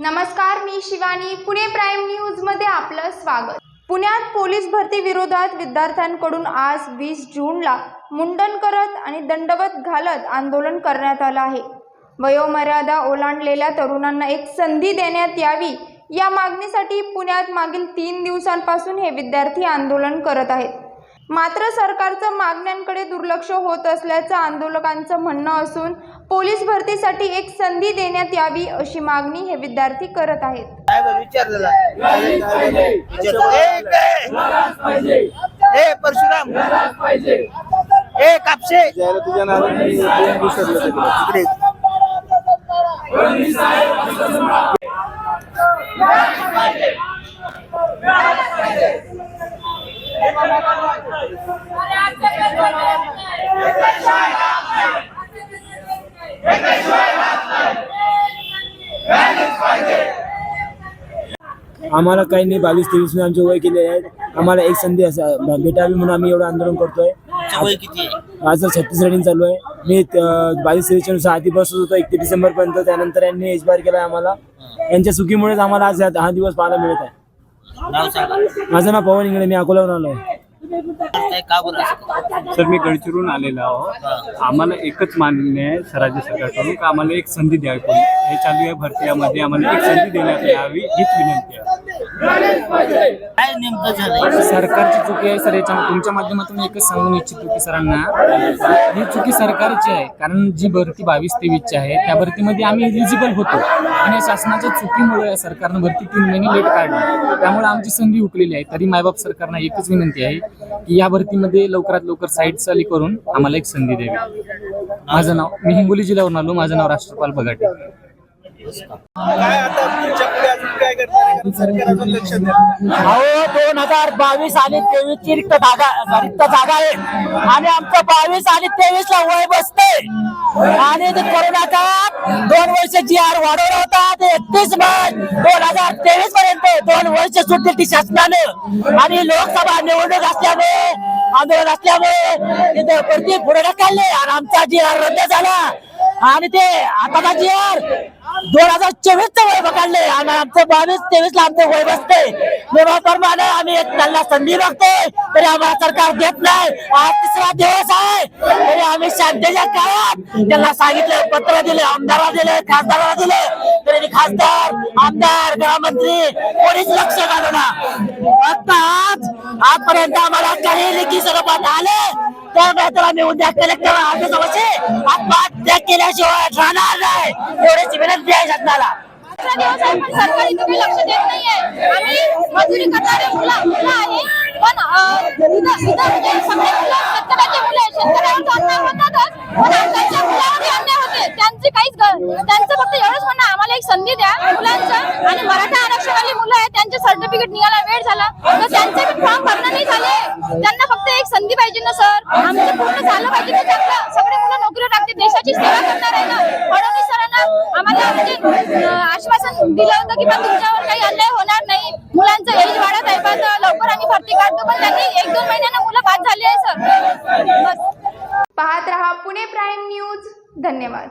नमस्कार मी शिवानी. पुणे प्राईम न्यूजमध्ये आपलं स्वागत. पुण्यात पोलीस भरती विरोधात विद्यार्थ्यांकडून आज वीस जूनला मुंडन करत आणि दंडवत घालत आंदोलन करण्यात आलं आहे. वयोमर्यादा ओलांडलेल्या तरुणांना एक संधी देण्यात यावी या मागणीसाठी पुण्यात मागील तीन दिवसांपासून हे विद्यार्थी आंदोलन करत आहेत. मात्र सरकारचं मागण्यांकडे दुर्लक्ष होत असल्याचं आंदोलकांचं म्हणणं असून पोलीस भरतीसाठी एक संधी देण्यात यावी अशी मागणी हे विद्यार्थी करत आहेत. परशुराम. ए तुझ्या नावाने आम्हाला काही नाही बावीस तेवीस आमचे वय केले आहेत. आम्हाला एक संधी असं भेटावी म्हणून आम्ही एवढं आंदोलन करतोय. वय किती आहे? आज छत्तीस रनिंग चालू आहे. मी बावीस तेवीसच्या नुसार आधी बसत होतो एक ते डिसेंबर पर्यंत. त्यानंतर यांनी एच बार केला आम्हाला. यांच्या चुकीमुळेच आम्हाला आज हा- हा दिवस पाहायला मिळत आहे. नाव सांगा. माझं नाव पवन इंगळे मी अकोल्यावरून आलो आहे काय का सर मी गडचिरून आलेलो आहो. आम्हाला एकच मान्य आहे राज्य सरकारकडून की आम्हाला एक संधी द्यावी. पण हे चालू आहे भरतीमध्ये आम्हाला एक संधी देण्यात यावी हीच विनंती आहे. काय नेमकं झालंय? सरकारची चुकी आहे सर याच्या तुमच्या माध्यमातून एकच सांगून इच्छितो की सरांना ही चुकी सरकारची आहे. कारण जी भरती बावीस तेवीसची आहे त्या भरतीमध्ये आम्ही इलिजिबल होतो. आणि या शासनाच्या चुकीमुळे सरकारनं भरती तीन महिने लेट काढली. त्यामुळे आमची संधी हुकलेली आहे. तरी मायबाप सरकारना एकच विनंती आहे की या भरतीमध्ये लवकरात लवकर साईट चाली करून आम्हाला एक संधी द्यावी. माझं नाव मी हिंगोली जिल्ह्यावरून आलो. माझं नाव राष्ट्रपाल बघाटे अहो दोन हजार बावीस आणि तेवीस ची रिक्त जागा रिक्त जागा आहे. आणि आमचं बावीस आणि तेवीस ला वय बसते आणि ते कोरोना काळात दोन वर्ष जी आर वाढवला होता. ते एकतीस मार्च दोन हजार तेवीस पर्यंत दोन वर्ष सुटली ती शासनाने. आणि लोकसभा निवडणूक असल्याने आंदोलन असल्यामुळे तिथे भरती पुढे ढकलले. आणि आमचा जी आर रद्द झाला. आणि ते आता जी आर दोन हजार चोवीस चं वय पकडले आणि आमचं बावीस तेवीस ला आमचं वय बसते नियमाप्रमाणे आम्ही त्यांना संधी बघतोय तरी आम्हाला सरकार देत नाही. आज तिसरा दिवस आहे. तरी आम्ही शांतीच्या काळात त्यांना सांगितलं पत्र दिले आमदाराला दिले खासदाराला दिले तरी खासदार आमदार गृहमंत्री कोणीच लक्ष घालना आता आज आजपर्यंत आम्हाला काही लेखी स्वरूपात आले तर आम्ही उद्या कलेक्टर आदेशावरचे आत्महत्या केल्याशिवाय राहणार नाही. एवढीच विनंती आहे शासनाला सरकारी तुम्ही लक्ष देत नाहीये. आम्ही मजुरी करणारे मुलं मुलं आहे पण इथं इथं म्हणजे सगळे मुलं शेतकऱ्याचे मुलं आहे अन्याय होतातच पण आमच्या अन्याय होते त्यांचे काहीच त्यांचं फक्त एवढंच म्हणणं आम्हाला एक संधी द्या. मुलांचं आणि मराठा आरक्षणवाली मुलं आहेत त्यांचे सर्टिफिकेट निघायला वेळ झाला. तर त्यांचे फॉर्म भरणं नाही झाले. त्यांना फक्त संधी पाहिजे ना सर? आमचं म्हणजे पूर्ण झालं पाहिजे ना चांगलं? सगळे मुलं नोकरी लागते देशाची सेवा करणार आहे ना? फडणवीस सरांना आम्हाला म्हणजे आश्वासन दिलं होतं की बा तुमच्यावर काही अन्याय होणार नाही. मुलांचं एज वाढत आहे पण लवकर आम्ही भरती काढतो पण त्यांनी एक दोन महिन्यानं मुलं बाद झाली आहे सर. बस. पाहत रहा पुणे प्राईम न्यूज. धन्यवाद.